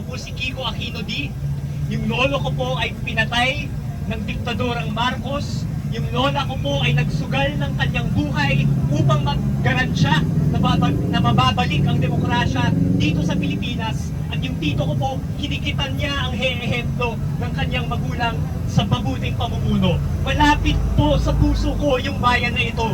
Ako po si Kiko Aquino D. Yung lolo ko po ay pinatay ng diktadorang Marcos. Yung lola ko po ay nagsugal ng kanyang buhay upang maggaransya na, na mababalik ang demokrasya dito sa Pilipinas. At yung tito ko po, hinikitan niya ang ehemplo ng kanyang magulang sa mabuting pamumuno. Malapit po sa puso ko yung bayan na ito.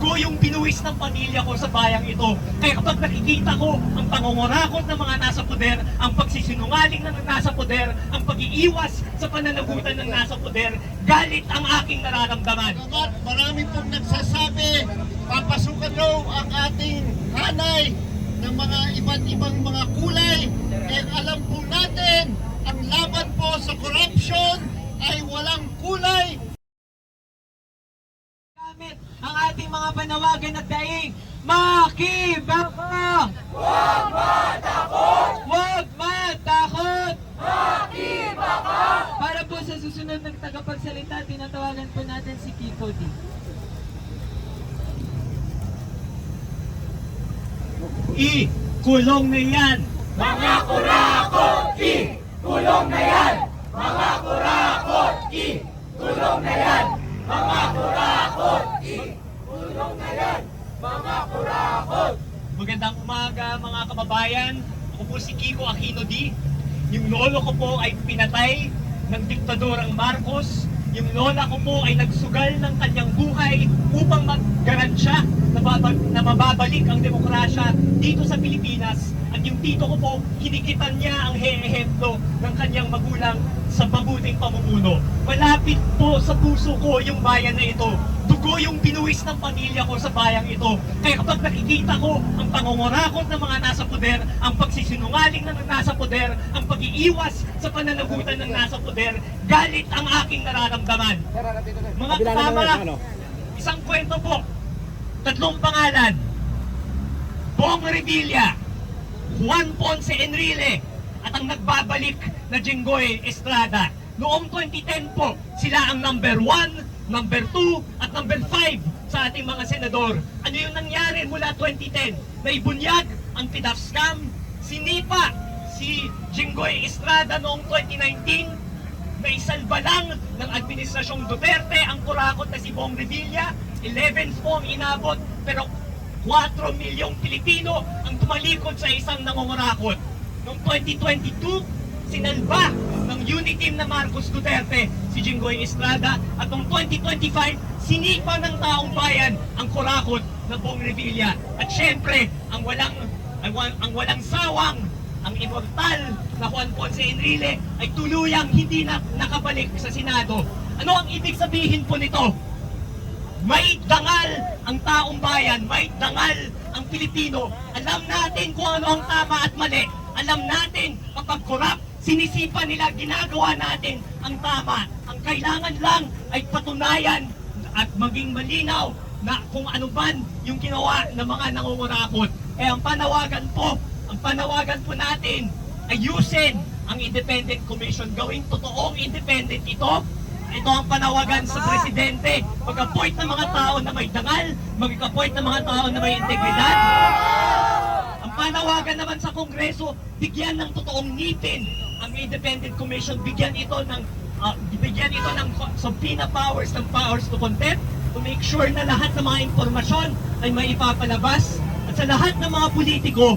Dugo yung binuwis ng pamilya ko sa bayang ito. Kaya kapag nakikita ko ang pangungurakot ng mga nasa poder, ang pagsisinungaling ng nasa poder, ang pag-iiwas sa pananagutan ng nasa poder, galit ang aking nararamdaman. At marami pong nagsasabi, papasukan daw ang ating hanay ng mga iba't ibang mga kulay. Eh alam po natin, ang laban po sa corruption ay walang kulay. gamit ang ating mga panawagan at daing makibaka! Huwag matakot! Huwag matakot! Makibaka! Para po sa susunod ng tagapagsalita, tinatawagan po natin si Kiko D. I, kulong na yan! Mga kurakot! I, kulong na yan! Mga kurakot! I, kulong na yan! Na yan! Mga kurakot! Magandang umaga mga kababayan. Ako po si Kiko Aquino D. Yung lolo ko po ay pinatay ng diktadorang Marcos. Yung lola ko po ay nagsugal ng kanyang buhay upang maggaransya na, babag, na mababalik ang demokrasya dito sa Pilipinas. At yung tito ko po, hinikitan niya ang ehemplo ng kanyang magulang sa mabuting pamumuno. Malapit po sa puso ko yung bayan na ito. Dugo yung binuwis ng pamilya ko sa bayang ito. Kaya kapag nakikita ko ang pangungurakot ng mga nasa poder, ang pagsisinungaling ng nasa poder, ang pag-iiwas sa pananagutan ng nasa poder, galit ang aking nararamdaman. Mga kasama, isang kwento po. Tatlong pangalan. Bong Revilla, Juan Ponce Enrile, at ang nagbabalik na Jinggoy Estrada. Noong 2010 po, sila ang number 1, number 2, at number 5 sa ating mga senador. Ano yung nangyari mula 2010? Naibunyag ang PIDAF scam, sinipa si Jinggoy Estrada noong 2019, naisalba lang ng Administrasyong Duterte ang kurakot na si Bong Revilla. 11 po ang inabot, pero 4 milyong Pilipino ang tumalikod sa isang nangungurakot. Noong 2022, sinalba ng unity team na Marcos Duterte si Jinggoy Estrada at noong 2025, sinipa ng taong bayan ang kurakot na Bong Revilla. At syempre, ang walang ang, ang walang sawang ang immortal na Juan Ponce Enrile ay tuluyang hindi na nakabalik sa Senado. Ano ang ibig sabihin po nito? May dangal ang taong bayan, may dangal ang Pilipino. Alam natin kung ano ang tama at mali. Alam natin kapag korap, sinisipa nila, ginagawa natin ang tama. Ang kailangan lang ay patunayan at maging malinaw na kung ano man yung ginawa ng mga nangungurakot. Eh ang panawagan po, ang panawagan po natin, ayusin ang Independent Commission. Gawing totoong independent ito ito ang panawagan sa presidente. Mag-appoint ng mga tao na may dangal, mag-appoint ng mga tao na may integridad. Ang panawagan naman sa Kongreso, bigyan ng totoong ngipin ang Independent Commission, bigyan ito ng ah, bigyan ito ng subpoena powers, ng powers to contempt, to make sure na lahat ng mga impormasyon ay may ipapalabas. At sa lahat ng mga politiko,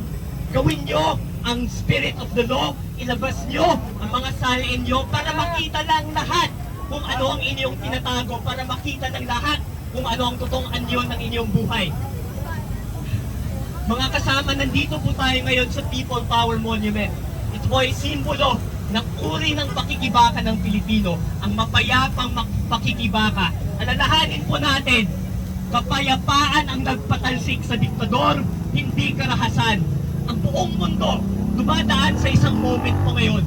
gawin nyo ang spirit of the law, ilabas nyo ang mga salin nyo para makita lang lahat kung ano ang inyong tinatago, para makita ng lahat kung ano ang totoong anyo ng inyong buhay. Mga kasama, nandito po tayo ngayon sa People Power Monument. Po ay simbolo ng uri ng pakikibaka ng Pilipino, ang mapayapang pakikibaka. Alalahanin po natin, kapayapaan ang nagpatalsik sa diktador, hindi karahasan. Ang buong mundo dumadaan sa isang moment po ngayon.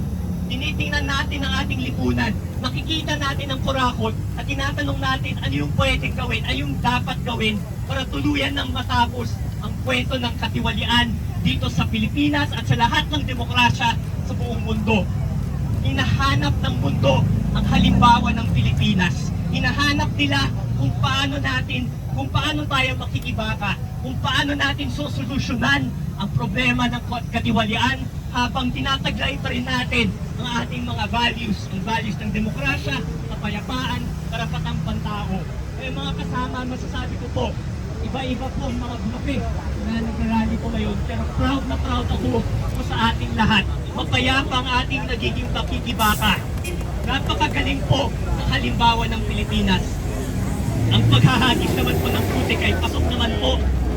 Tinitingnan natin ang ating lipunan, nakikita natin ang kurakot at tinatanong natin ano yung pwedeng gawin, ano yung dapat gawin para tuluyan ng matapos ang kwento ng katiwalian dito sa Pilipinas at sa lahat ng demokrasya sa buong mundo. Hinahanap ng mundo ang halimbawa ng Pilipinas. Hinahanap nila kung paano natin, kung paano tayo makikibaka, kung paano natin sosolusyonan ang problema ng katiwalian habang tinataglay pa rin natin ang ating mga values, ang values ng demokrasya, kapayapaan, karapatang pantao. Eh mga kasama, masasabi ko po, iba-iba po ang mga grupe na nagrarally po ngayon. Pero proud na proud ako po sa ating lahat. Mapayapa ang ating nagiging pakikibaka. Napakagaling po ang halimbawa ng Pilipinas. Ang paghahagis naman po ng putik ay pasok naman po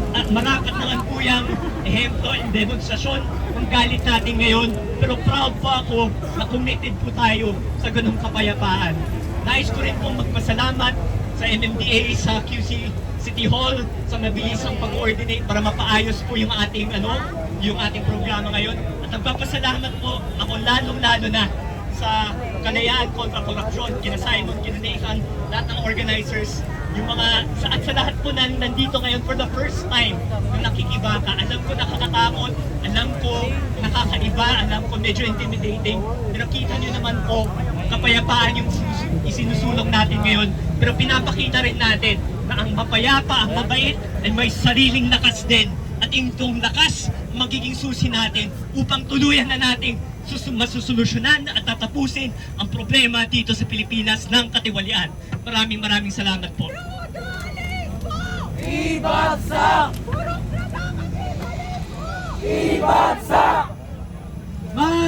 at marakat naman po yung ehemplo and demonstrasyon ng galit natin ngayon. Pero proud po ako na committed po tayo sa ganung kapayapaan. Nais ko rin pong magpasalamat sa MMDA, sa QC City Hall, sa mabilisang pag-coordinate para mapaayos po yung ating ano, yung ating programa ngayon. At nagpapasalamat po ako lalong-lalo na sa kalayaan kontra korupsyon, kina Simon, kina Nathan, lahat ng organizers, yung mga, sa, at sa lahat po na nandito ngayon for the first time na nakikibaka. Alam ko nakakatakot, alam ko nakakaiba, alam ko medyo intimidating, pero kita nyo naman po, kapayapaan yung sinus- isinusulong natin ngayon, pero pinapakita rin natin na ang mapayapa, ang mabait, ay may sariling lakas din. At itong lakas, magiging susi natin upang tuluyan na nating sus- masusolusyonan at tatapusin ang problema dito sa Pilipinas ng katiwalian. Maraming maraming salamat po.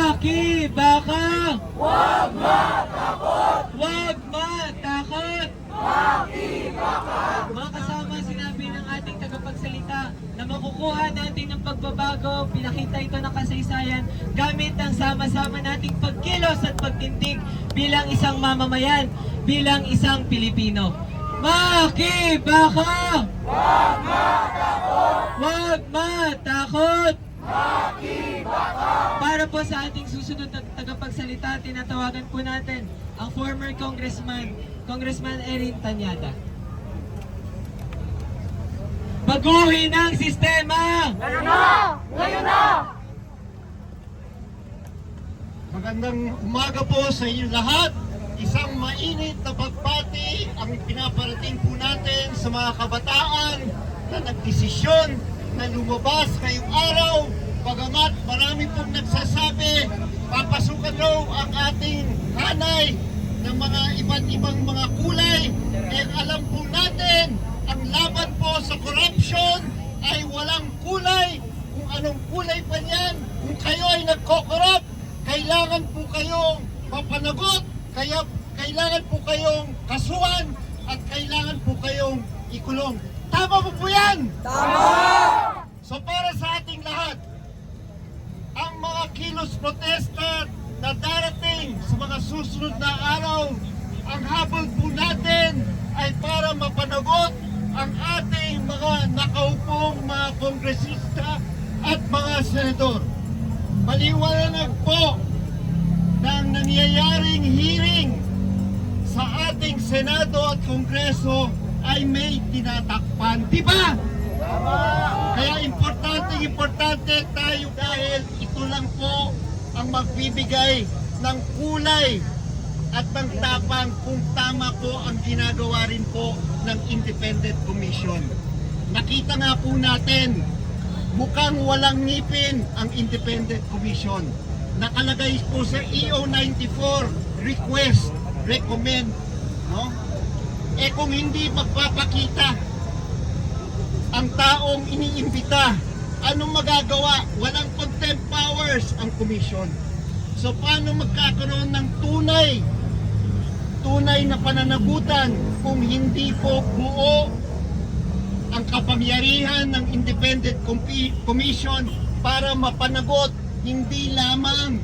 Makibaka! Huwag matakot! Huwag matakot! Makibaka! Mga kasama, sinabi ng ating tagapagsalita na makukuha natin ng pagbabago, pinakita ito ng kasaysayan gamit ang sama-sama nating pagkilos at pagtindig bilang isang mamamayan, bilang isang Pilipino. Makibaka! Huwag matakot! Huwag matakot! Para po sa ating susunod na tagapagsalita, tinatawagan po natin ang former congressman, Congressman Erin Tanyada. Baguhin ang sistema! Magandang umaga po sa inyo lahat. Isang mainit na pagpati ang pinaparating po natin sa mga kabataan na nagdesisyon na lumabas ngayong araw. Bagamat marami pong nagsasabi, papasukan raw ang ating hanay ng mga iba't ibang mga kulay. Eh alam po natin, ang laban po sa corruption ay walang kulay. Kung anong kulay pa niyan, kung kayo ay nagko-corrupt, kailangan po kayong mapanagot, kaya kailangan po kayong kasuhan at kailangan po kayong ikulong. Tama po po yan? Tama! So para sa ating lahat, kilos protesta na darating sa mga susunod na araw, ang habol po natin ay para mapanagot ang ating mga nakaupong mga kongresista at mga senador. Maliwanag po ng nangyayaring hearing sa ating Senado at Kongreso ay may tinatakpan. Di ba? Kaya importante, importante tayo dahil ito lang po ang magbibigay ng kulay at ng tapang kung tama po ang ginagawa rin po ng Independent Commission. Nakita nga po natin, mukhang walang ngipin ang Independent Commission. Nakalagay po sa EO 94, request, recommend, no? Eh kung hindi magpapakita ang taong iniimbita, anong magagawa? Walang contempt powers ang commission. So paano magkakaroon ng tunay tunay na pananagutan kung hindi po buo ang kapangyarihan ng Independent Commission para mapanagot hindi lamang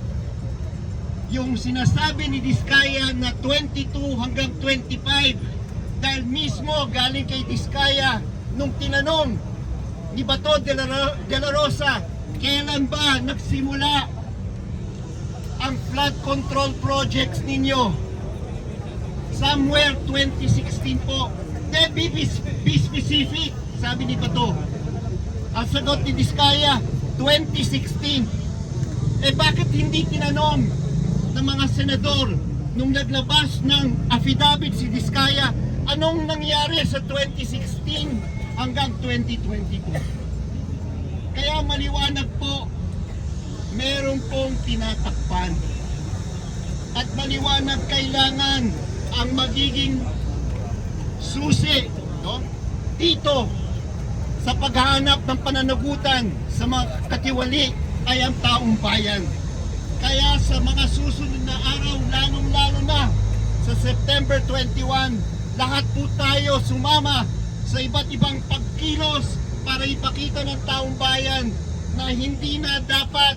yung sinasabi ni Diskaya na 22 hanggang 25 dahil mismo galing kay Diskaya nung tinanong ni Bato de la, de la Rosa kailan ba nagsimula ang flood control projects ninyo? Somewhere 2016 po. Then be, be specific sabi ni Bato. Ang sagot ni Diskaya 2016 eh bakit hindi tinanong ng mga senador nung naglabas ng affidavit si Diskaya? Anong nangyari sa 2016 hanggang 2022 kaya maliwanag po meron pong tinatakpan. At maliwanag kailangan ang magiging susi no? dito sa paghahanap ng pananagutan sa mga katiwali ay ang taong bayan. Kaya sa mga susunod na araw, lalong-lalo na sa September 21, lahat po tayo sumama sa iba't ibang pagkilos para ipakita ng taong bayan na hindi na dapat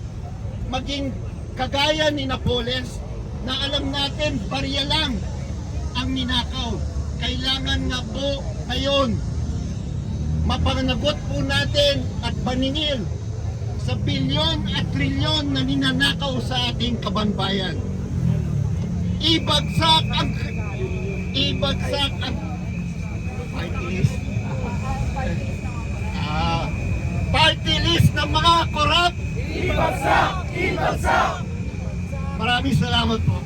maging kagaya ni Napoles na alam natin barya lang ang ninakaw. Kailangan nga po ngayon mapanagot po natin at baningil sa bilyon at trilyon na ninanakaw sa ating kabanbayan. Ibagsak ang ibagsak ang list. Ah, party list ng mga korap. Ibagsak! Ibagsak! Maraming salamat po.